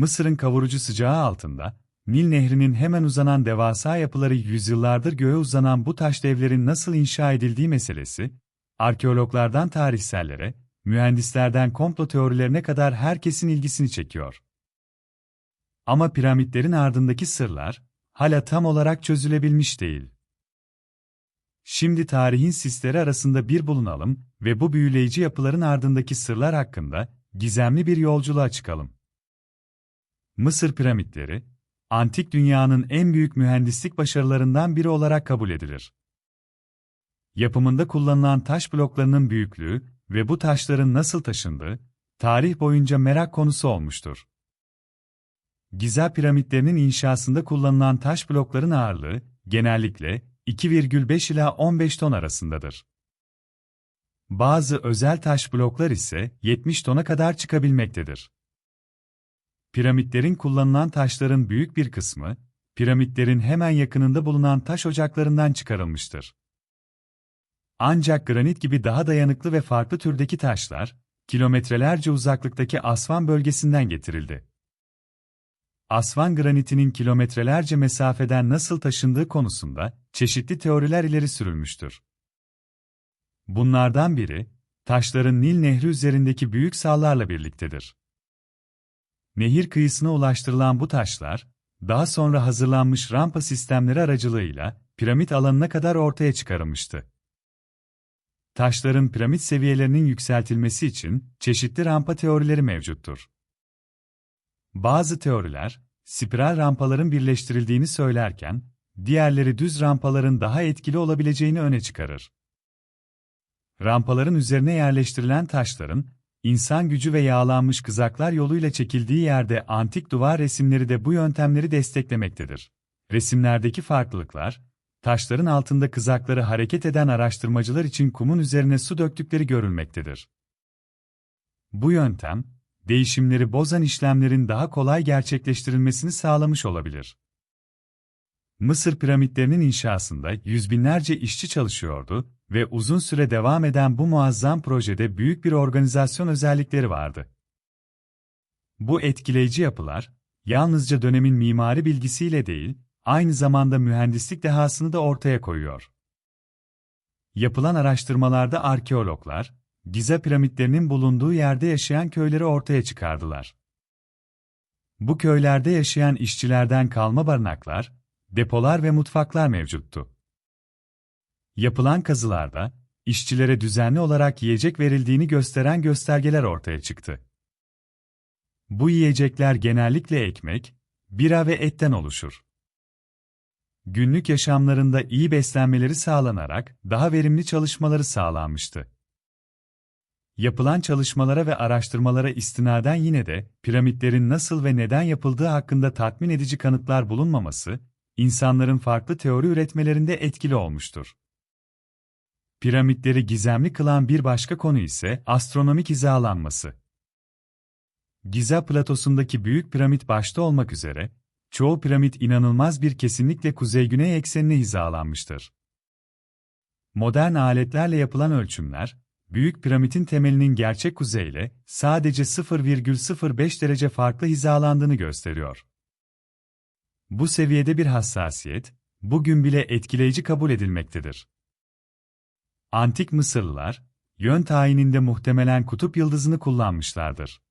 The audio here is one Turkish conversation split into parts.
Mısır'ın kavurucu sıcağı altında, Nil Nehri'nin hemen uzanan devasa yapıları yüzyıllardır göğe uzanan bu taş devlerin nasıl inşa edildiği meselesi, arkeologlardan tarihsellere, mühendislerden komplo teorilerine kadar herkesin ilgisini çekiyor. Ama piramitlerin ardındaki sırlar, hala tam olarak çözülebilmiş değil. Şimdi tarihin sisleri arasında bir bulunalım ve bu büyüleyici yapıların ardındaki sırlar hakkında gizemli bir yolculuğa çıkalım. Mısır piramitleri, antik dünyanın en büyük mühendislik başarılarından biri olarak kabul edilir. Yapımında kullanılan taş bloklarının büyüklüğü ve bu taşların nasıl taşındığı, tarih boyunca merak konusu olmuştur. Giza piramitlerinin inşasında kullanılan taş blokların ağırlığı, genellikle 2,5 ila 15 ton arasındadır. Bazı özel taş bloklar ise 70 tona kadar çıkabilmektedir. Piramitlerin kullanılan taşların büyük bir kısmı, piramitlerin hemen yakınında bulunan taş ocaklarından çıkarılmıştır. Ancak granit gibi daha dayanıklı ve farklı türdeki taşlar, kilometrelerce uzaklıktaki Asvan bölgesinden getirildi. Asvan granitinin kilometrelerce mesafeden nasıl taşındığı konusunda çeşitli teoriler ileri sürülmüştür. Bunlardan biri, taşların Nil Nehri üzerindeki büyük sallarla birliktedir. Nehir kıyısına ulaştırılan bu taşlar, daha sonra hazırlanmış rampa sistemleri aracılığıyla piramit alanına kadar ortaya çıkarılmıştı. Taşların piramit seviyelerinin yükseltilmesi için çeşitli rampa teorileri mevcuttur. Bazı teoriler, spiral rampaların birleştirildiğini söylerken, diğerleri düz rampaların daha etkili olabileceğini öne çıkarır. Rampaların üzerine yerleştirilen taşların, insan gücü ve yağlanmış kızaklar yoluyla çekildiği yerde antik duvar resimleri de bu yöntemleri desteklemektedir. Resimlerdeki farklılıklar, taşların altında kızakları hareket eden araştırmacılar için kumun üzerine su döktükleri görülmektedir. Bu yöntem, değişimleri bozan işlemlerin daha kolay gerçekleştirilmesini sağlamış olabilir. Mısır piramitlerinin inşasında yüz binlerce işçi çalışıyordu ve uzun süre devam eden bu muazzam projede büyük bir organizasyon özellikleri vardı. Bu etkileyici yapılar, yalnızca dönemin mimari bilgisiyle değil, aynı zamanda mühendislik dehasını da ortaya koyuyor. Yapılan araştırmalarda arkeologlar, Giza piramitlerinin bulunduğu yerde yaşayan köyleri ortaya çıkardılar. Bu köylerde yaşayan işçilerden kalma barınaklar, depolar ve mutfaklar mevcuttu. Yapılan kazılarda, işçilere düzenli olarak yiyecek verildiğini gösteren göstergeler ortaya çıktı. Bu yiyecekler genellikle ekmek, bira ve etten oluşur. Günlük yaşamlarında iyi beslenmeleri sağlanarak daha verimli çalışmaları sağlanmıştı. Yapılan çalışmalara ve araştırmalara istinaden yine de piramitlerin nasıl ve neden yapıldığı hakkında tatmin edici kanıtlar bulunmaması, insanların farklı teori üretmelerinde etkili olmuştur. Piramitleri gizemli kılan bir başka konu ise astronomik hizalanması. Giza platosundaki büyük piramit başta olmak üzere, çoğu piramit inanılmaz bir kesinlikle kuzey-güney eksenine hizalanmıştır. Modern aletlerle yapılan ölçümler, Büyük piramidin temelinin gerçek kuzeyle sadece 0,05 derece farklı hizalandığını gösteriyor. Bu seviyede bir hassasiyet, bugün bile etkileyici kabul edilmektedir. Antik Mısırlılar, yön tayininde muhtemelen kutup yıldızını kullanmışlardır.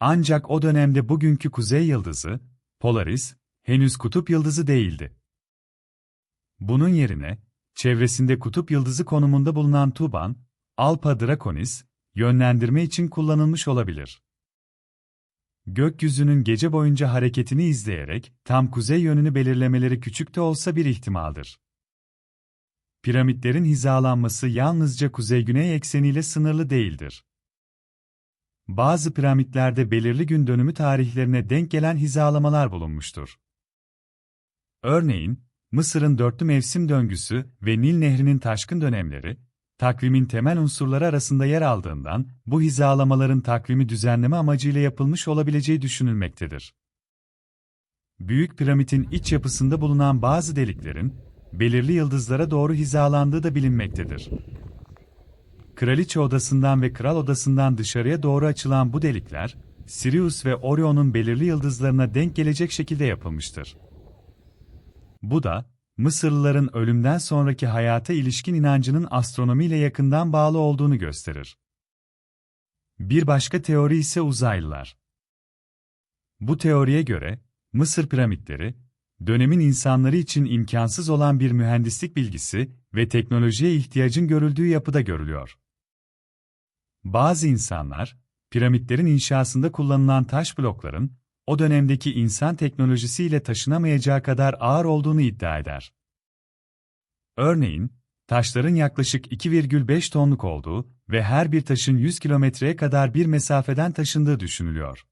Ancak o dönemde bugünkü kuzey yıldızı, Polaris, henüz kutup yıldızı değildi. Bunun yerine, çevresinde kutup yıldızı konumunda bulunan Tuban, Alpha Draconis, yönlendirme için kullanılmış olabilir. Gökyüzünün gece boyunca hareketini izleyerek tam kuzey yönünü belirlemeleri küçük de olsa bir ihtimaldir. Piramitlerin hizalanması yalnızca kuzey-güney ekseniyle sınırlı değildir. Bazı piramitlerde belirli gün dönümü tarihlerine denk gelen hizalamalar bulunmuştur. Örneğin, Mısır'ın dörtlü mevsim döngüsü ve Nil Nehri'nin taşkın dönemleri, takvimin temel unsurları arasında yer aldığından, bu hizalamaların takvimi düzenleme amacıyla yapılmış olabileceği düşünülmektedir. Büyük piramidin iç yapısında bulunan bazı deliklerin, belirli yıldızlara doğru hizalandığı da bilinmektedir. Kraliçe odasından ve kral odasından dışarıya doğru açılan bu delikler, Sirius ve Orion'un belirli yıldızlarına denk gelecek şekilde yapılmıştır. Bu da, Mısırlıların ölümden sonraki hayata ilişkin inancının astronomiyle yakından bağlı olduğunu gösterir. Bir başka teori ise uzaylılar. Bu teoriye göre, Mısır piramitleri, dönemin insanları için imkansız olan bir mühendislik bilgisi ve teknolojiye ihtiyacın görüldüğü yapıda görülüyor. Bazı insanlar, piramitlerin inşasında kullanılan taş blokların, o dönemdeki insan teknolojisiyle taşınamayacağı kadar ağır olduğunu iddia eder. Örneğin, taşların yaklaşık 2,5 tonluk olduğu ve her bir taşın 100 kilometreye kadar bir mesafeden taşındığı düşünülüyor.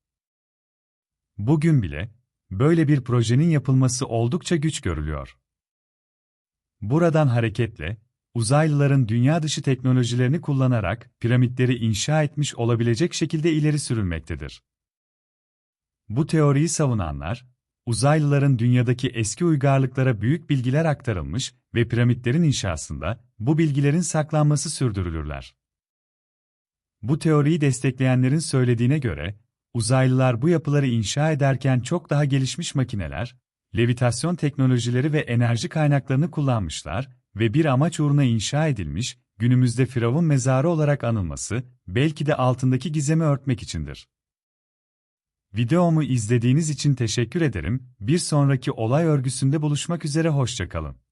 Bugün bile, böyle bir projenin yapılması oldukça güç görülüyor. Buradan hareketle, uzaylıların dünya dışı teknolojilerini kullanarak piramitleri inşa etmiş olabilecek şekilde ileri sürülmektedir. Bu teoriyi savunanlar, uzaylıların dünyadaki eski uygarlıklara büyük bilgiler aktarılmış ve piramitlerin inşasında bu bilgilerin saklanması sürdürülürler. Bu teoriyi destekleyenlerin söylediğine göre, uzaylılar bu yapıları inşa ederken çok daha gelişmiş makineler, levitasyon teknolojileri ve enerji kaynaklarını kullanmışlar ve bir amaç uğruna inşa edilmiş, günümüzde Firavun mezarı olarak anılması, belki de altındaki gizemi örtmek içindir. Videomu izlediğiniz için teşekkür ederim. Bir sonraki olay örgüsünde buluşmak üzere hoşçakalın.